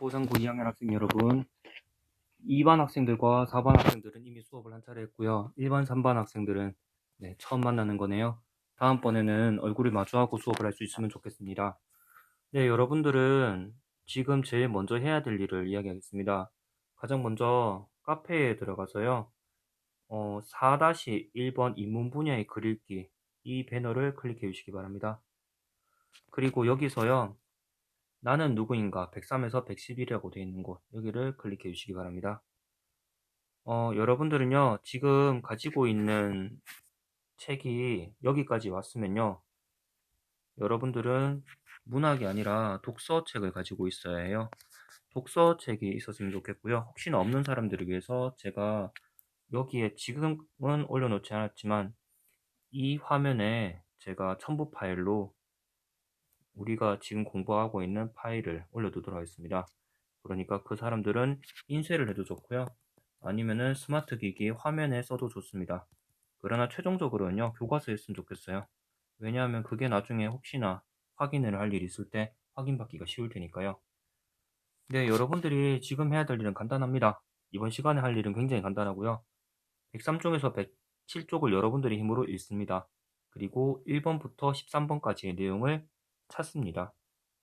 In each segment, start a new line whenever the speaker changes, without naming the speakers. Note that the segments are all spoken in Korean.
보상고 2학년 학생 여러분 2반 학생들과 4반 학생들은 이미 수업을 한 차례 했고요. 1반 3반 학생들은 네, 처음 만나는 거네요. 다음번에는 얼굴을 마주하고 수업을 할 수 있으면 좋겠습니다. 네 여러분들은 지금 제일 먼저 해야 될 일을 이야기하겠습니다. 가장 먼저 카페에 들어가서요. 어, 4-1번 인문 분야의 글 읽기 이 배너를 클릭해 주시기 바랍니다. 그리고 여기서요 나는 누구인가 103에서 111이라고 되어 있는 곳 여기를 클릭해 주시기 바랍니다. 어, 여러분들은요 지금 가지고 있는 책이 여기까지 왔으면요 여러분들은 문학이 아니라 독서책을 가지고 있어야 해요. 독서책이 있었으면 좋겠고요. 혹시나 없는 사람들을 위해서 제가 여기에 지금은 올려놓지 않았지만 이 화면에 제가 첨부 파일로 우리가 지금 공부하고 있는 파일을 올려두도록 하겠습니다. 그러니까 그 사람들은 인쇄를 해도 좋고요. 아니면은 스마트 기기 화면에 써도 좋습니다. 그러나 최종적으로는요, 교과서에 쓰면 좋겠어요. 왜냐하면 그게 나중에 혹시나 확인을 할 일이 있을 때 확인받기가 쉬울 테니까요. 네, 여러분들이 지금 해야 될 일은 간단합니다. 이번 시간에 할 일은 굉장히 간단하고요. 103쪽에서 107쪽을 여러분들이 힘으로 읽습니다. 그리고 1번부터 13번까지의 내용을 찾습니다.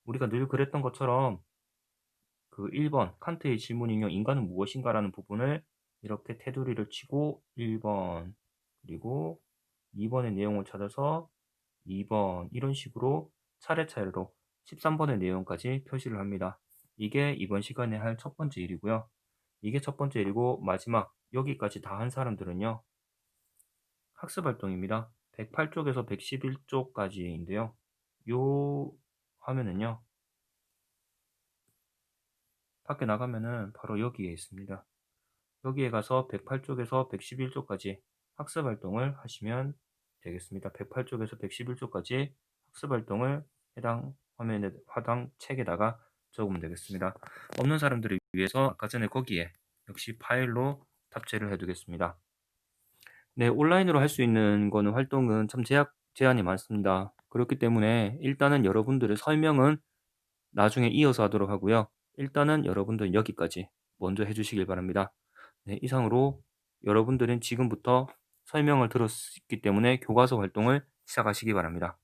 우리가 늘 그랬던 것처럼 그 1번 칸트의 질문 인형 인간은 무엇인가 라는 부분을 이렇게 테두리를 치고 1번 그리고 2번의 내용을 찾아서 2번 이런 식으로 차례차례로 13번의 내용까지 표시를 합니다. 이게 이번 시간에 할 첫 번째 일이고요. 이게 첫 번째 일이고 마지막 여기까지 다 한 사람들은요. 학습 활동입니다. 108쪽에서 111쪽까지인데요. 요 화면은요. 밖에 나가면은 바로 여기에 있습니다. 여기에 가서 108쪽에서 111쪽까지 학습 활동을 하시면 되겠습니다. 108쪽에서 111쪽까지 학습 활동을 해당 화면에 화당 책에다가 적으면 되겠습니다. 없는 사람들을 위해서 아까 전에 거기에 역시 파일로 탑재를 해두겠습니다. 네, 온라인으로 할 수 있는 거는 활동은 참 제약 제한이 많습니다. 그렇기 때문에 일단은 여러분들의 설명은 나중에 이어서 하도록 하고요. 일단은 여러분들 여기까지 먼저 해주시길 바랍니다. 네, 이상으로 여러분들은 지금부터 설명을 들었기 때문에 교과서 활동을 시작하시기 바랍니다.